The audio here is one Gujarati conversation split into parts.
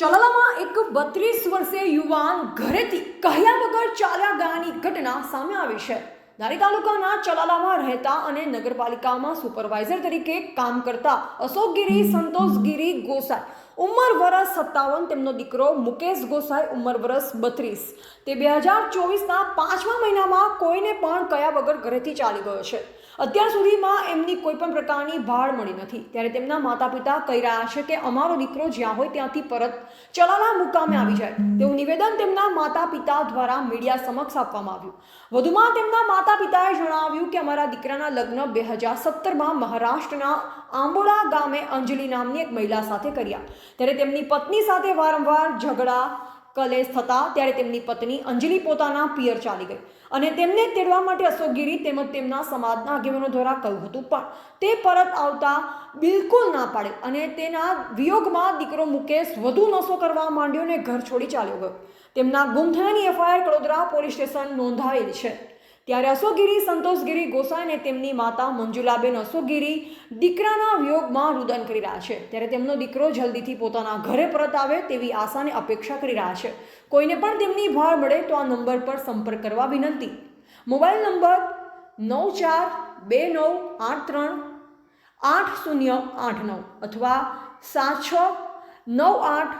ચલાલામાં એક બત્રીસ વર્ષીય યુવાન ઘરેથી કહ્યા વગર ચાલ્યા ગયાની ઘટના સામે આવી છે. ધારી તાલુકાના ચલાલામાં રહેતા અને નગરપાલિકામાં સુપરવાઇઝર તરીકે કામ કરતા અશોકગીરી સંતોષગીરી ગોસાઈ. ઉંમર વરસ સત્તાવન, તેમનો દીકરો મુકેશ ગોસાઈ ઉંમર વરસ બત્રીસ. તે બે હજાર ચોવીસના પાંચમા મહિનામાં કોઈને પણ કયા વગર ઘરેથી ચાલી ગયો છે. અત્યાર સુધીમાં એમની કોઈ પણ પ્રકારની ભાળ મળી નથી. ત્યારે તેમના માતા પિતા કહી રહ્યા છે કે અમારો દીકરો જ્યાં હોય ત્યાંથી પરત ચલાલા મુકામે આવી જાય. તેવું નિવેદન તેમના માતા પિતા દ્વારા મીડિયા સમક્ષ આપવામાં આવ્યું. વધુમાં તેમના માતા પિતાએ જણાવ્યું કે અમારા દીકરાના લગ્ન બે હજાર સત્તરમાં મહારાષ્ટ્રના આંબોડા ગામે અંજલિ નામની એક મહિલા સાથે કર્યા. ત્યારે તેમની પત્ની સાથે વારંવાર ઝઘડા કલેશ થતા ત્યારે તેમની પત્ની અંજલિ પોતાના પિયર ચાલી ગઈ. અને તેમને તેડવા માટે અશોકગીરી તેમજ તેમના સમાજના આગેવાનો દ્વારા કહ્યું હતું. પણ તે પરત આવતા બિલકુલ ના પાડે અને તેના વિયોગમાં દીકરો મુકેશ વધુ નશો કરવા માંડ્યો અને ઘર છોડી ચાલ્યો ગયો. તેમના ગુમ થયાની એફઆઈઆર કડોદરા પોલીસ સ્ટેશન નોંધાયેલ છે. ત્યારે અશોકગીરી, સંતોષગીરી, ગોસાઈ અને તેમની માતા મંજુલાબેન અશોકગીરી દીકરાના વિયોગમાં રુદન કરી રહ્યા છે. ત્યારે તેમનો દીકરો જલ્દીથી પોતાના ઘરે પરત આવે તેવી આશાને અપેક્ષા કરી રહ્યા છે. કોઈને પણ તેમની ભાળ મળે તો આ નંબર પર સંપર્ક કરવા વિનંતી. મોબાઈલ નંબર નવ ચાર બે નવ આઠ ત્રણ આઠ શૂન્ય આઠ નવ અથવા સાત છ નવ આઠ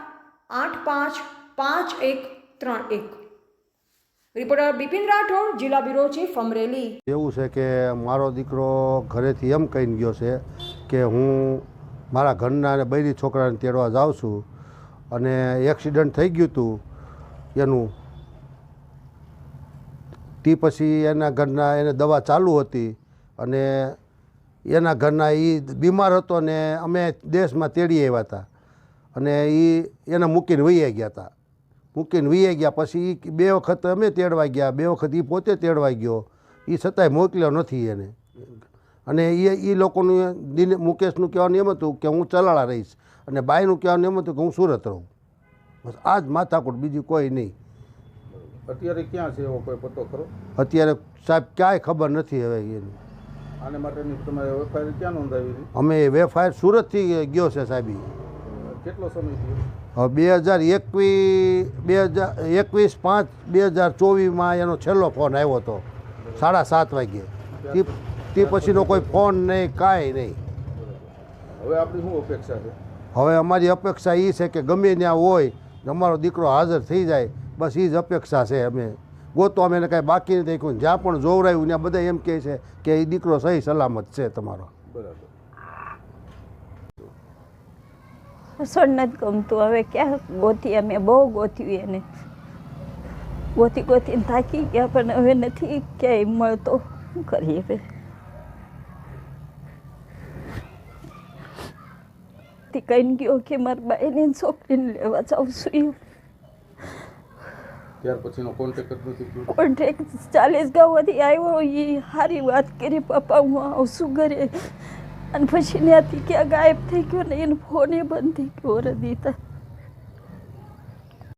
આઠ પાંચ પાંચ એક ત્રણ એક. રિપોર્ટર બિપિન રાઠોડ, જિલ્લા બ્યુરો ચીફ અમરેલી. એવું છે કે મારો દીકરો ઘરેથી એમ કહીને ગયો છે કે હું મારા ઘરના અને બૈરી છોકરાને તેડવા જાઉં છું અને એક્સિડન્ટ થઈ ગયું હતું એનું. તે પછી એના ઘરના એને દવા ચાલુ હતી અને એના ઘરના એ બીમાર હતો ને અમે દેશમાં તેડી આવ્યા હતા અને એ એને મૂકીને વહી ગયા હતા. મૂકીને વીએ ગયા. પછી એ બે વખત અમે તેડવા ગયા. બે વખત એ પોતે તેડવા ગયો. એ છતાંય મોકલ્યો નથી એને. અને એ એ લોકોનું દિન મુકેશનું કહેવાનું એમ હતું કે હું ચલાળા રહીશ. અને બાઈનું કહેવાનું એમ હતું કે હું સુરત રહું. બસ આ જ માથાકૂટ બીજું કોઈ નહીં. અત્યારે ક્યાં છે એવો કોઈ પતો ખરો? અત્યારે સાહેબ ક્યાંય ખબર નથી હવે એની. આને માટેની તમારે એફઆઈઆર ક્યાં નોંધાવી અમે વેફાયર સુરતથી ગયો છે સાહેબ. કેટલો સમય થયો? હવે બે હજાર એકવીસ બે હજાર એકવીસ પાંચ બે હજાર ચોવીસમાં એનો છેલ્લો ફોન આવ્યો હતો. સાડા સાત વાગ્યે. તે પછીનો કોઈ ફોન નહીં કાંઈ નહીં. હવે આપણી શું અપેક્ષા છે? હવે અમારી અપેક્ષા એ છે કે ગમે ત્યાં હોય અમારો દીકરો હાજર થઈ જાય બસ એ જ અપેક્ષા છે અમે. ગોતો અમે એને કાંઈ બાકી નથી. રાખ્યું જ્યાં પણ જોવરાયું ત્યાં બધા એમ કહે છે કે એ દીકરો સહી સલામત છે તમારો. બરાબર. રસોડ નથી ગમતું. હવે ક્યાં ગોતી અમે બહુ ગોત્યું એને. ગોતી ગોતીને થાકી ગયા પણ હવે નથી ક્યાંય મળતો. શું કરીએ હવે? તે કહીને ગયો કે મારા બાઈને ને છોકરીને લેવા જાઉં છું એમ. ત્યાર પછીનો કોન્ટેક્ટ નથી થયો. કોન્ટ્રેક્ટ ચાલીસ ગામમાંથી આવ્યો એ સારી વાત કરી પપ્પા હું આવશું ઘરે. અને પછી ત્યાંથી ક્યાં ગાયબ થઈ ગયો ને એનો એ બંધ થઈ ગયો રદીતા